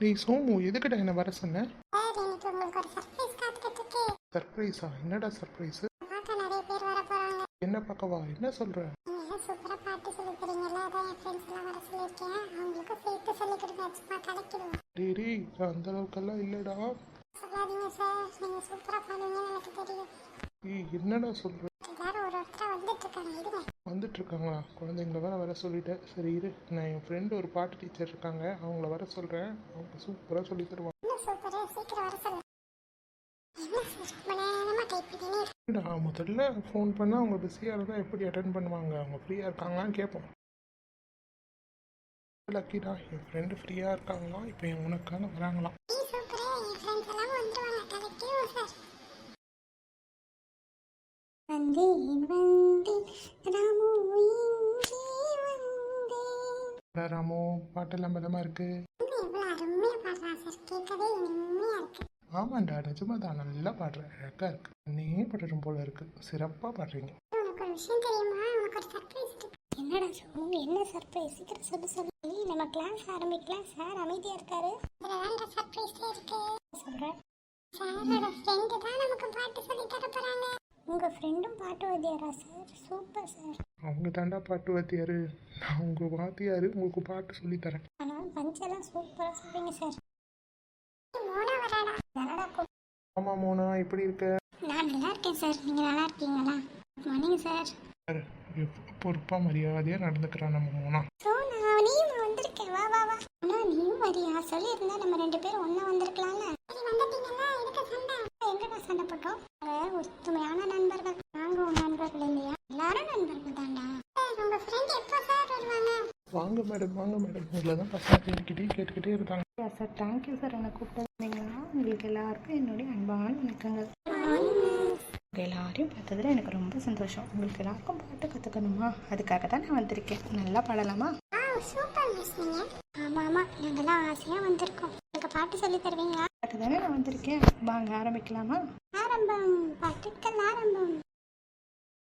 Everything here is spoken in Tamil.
நீ சோமு எதுக்கிட்ட என்ன வர சொன்ன? சர்ப்ரைஸ் என்னடா சர்ப்ரைஸ் என்ன பார்க்கவா? என்ன சொல்ற? டேய் டேய் அந்த அளவுக்கெல்லாம் இல்லடா. சொல்லாதீங்க சார் நீங்க சூப்பரா பாடுவீங்கன்னு எனக்கு தெரியும் ஏய் என்னடா சொல்ற எல்லாரும் ஒரு ஒருத்தரா வந்துட்டு இருக்காங்க இருங்க வந்துட்டு இருக்காங்களா குழந்தைங்கள வர வர சொல்லிட்டேன் சரி இரு. நான் என் ஃப்ரெண்டு ஒரு பாட்டு டீச்சர் இருக்காங்க. அவங்கள வர சொல்கிறேன் அவங்க சூப்பராக சொல்லி தருவாங்க. நான் முதல்ல ஃபோன் பண்ணால் அவங்க பிஸியாக இருந்தால் எப்படி அட்டன் பண்ணுவாங்க? அவங்க ஃப்ரீயாக இருக்காங்களான்னு கேட்போம் லக்கிடா என் ஃப்ரெண்டு ஃப்ரீயாக இருக்காங்களா இப்போ என் உனக்காக வராங்களாம். சூப்பரா சார் கேட்கவே இனிமையா இருக்கு. ஆமாண்டா நிஜமா தான் நல்லா பாடுறேன் அழகாக இருக்கு. நீயே பாடணும் போல இருக்கு. சிறப்பாக பாடுறீங்க. உனக்கு ஒரு விஷயம் தெரியுமா? உனக்கு ஒரு சர்ப்ரைஸ் இருக்கு. என்னடா சொல்லு என்ன சர்ப்ரைஸ் சீக்கிரம் சொல்லு சொல்லு. நம்ம கிளாஸ் ஆரம்பிக்கலாம். சார் அமைதியா இருக்காரு. சர்ப்ரைஸ்ல இருக்கு. சொல்றேன் சாரோட ஃப்ரெண்டு தான் நமக்கு பாட்டு சொல்லி தர போறாங்க உங்க ஃப்ரெண்டும் பாட்டு வாத்தியாரா சார் சூப்பர் சார் அவங்க தாண்டா பாட்டு வாத்தியாரு நான் உங்கள் வாத்தியாரு உங்களுக்கு பாட்டு சொல்லித் தரேன். ஆனா பஞ்செல்லாம் சூப்பரா சொல்றீங்க சார் மோனா வராடா. என்னடா கூ- ஆமாம் மோனா எப்படி இருக்க? நான் நல்லா இருக்கேன் சார் நீங்க நல்லா இருக்கீங்களா? மார்னிங் சார் பாரு, எவ்வளவு பொறுப்பா மரியாதையாக நடந்துக்கிறான் நம்ம மோனா. நான் நீயும் வந்திருக்கேன். வா வா வா. அண்ணா நீயும் வரியா? சொல்லியிருந்தா நம்ம ரெண்டு பேரும் ஒண்ணா வந்திருக்கலாம்ல. சரி வந்துட்டீங்கல்ல? எதுக்கு சண்டை? எங்கடா சண்டை போட்டோம்? ஒத்துமையான வாங்க மேடம் வாங்க மேடம் உங்களை தான் பசங்க கேட்டுக்கிட்டே கேட்டுக்கிட்டே இருக்காங்க. சார் தேங்க்யூ சார் என்னை கூப்பிட்டீங்களா உங்களுக்கு எல்லாருக்கும் என்னுடைய அன்பான வணக்கங்கள். உங்கள் எல்லாரையும் பார்த்ததுல எனக்கு ரொம்ப சந்தோஷம். உங்களுக்கு எல்லாருக்கும் பாட்டு கற்றுக்கணுமா அதுக்காக தான் நான் வந்திருக்கேன். நல்லா பாடலாமா? சூப்பர் மிஸ் நீங்க. ஆமா ஆமா. நாங்கெல்லாம் ஆசையா வந்திருக்கோம். எனக்கு பாட்டு சொல்லி தருவீங்களா? அதுக்கு தானே நான் வந்திருக்கேன். வாங்க ஆரம்பிக்கலாமா? ஆரம்பம். பாட்டுக்கள் ஆரம்பம்.